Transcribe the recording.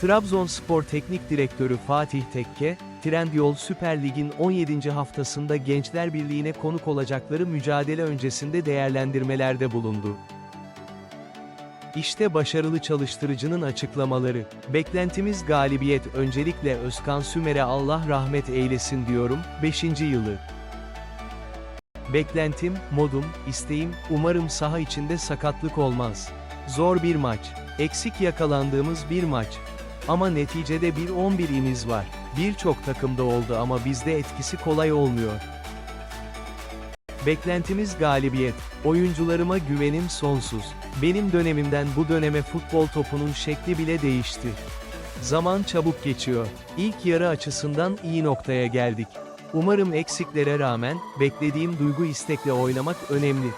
Trabzonspor Teknik Direktörü Fatih Tekke, Trendyol Süper Lig'in 17. haftasında Gençler Birliği'ne konuk olacakları mücadele öncesinde değerlendirmelerde bulundu. İşte başarılı çalıştırıcının açıklamaları. Beklentimiz galibiyet öncelikle Özkan Sümer'e Allah rahmet eylesin diyorum, 5. yılı. Beklentim, modum, isteğim, umarım saha içinde sakatlık olmaz. Zor bir maç. Eksik yakalandığımız bir maç. Ama neticede bir 11'imiz var. Birçok takımda oldu ama bizde etkisi kolay olmuyor. Beklentimiz galibiyet. Oyuncularıma güvenim sonsuz. Benim dönemimden bu döneme futbol topunun şekli bile değişti. Zaman çabuk geçiyor. İlk yarı açısından iyi noktaya geldik. Umarım eksiklere rağmen, beklediğim duygu istekle oynamak önemli.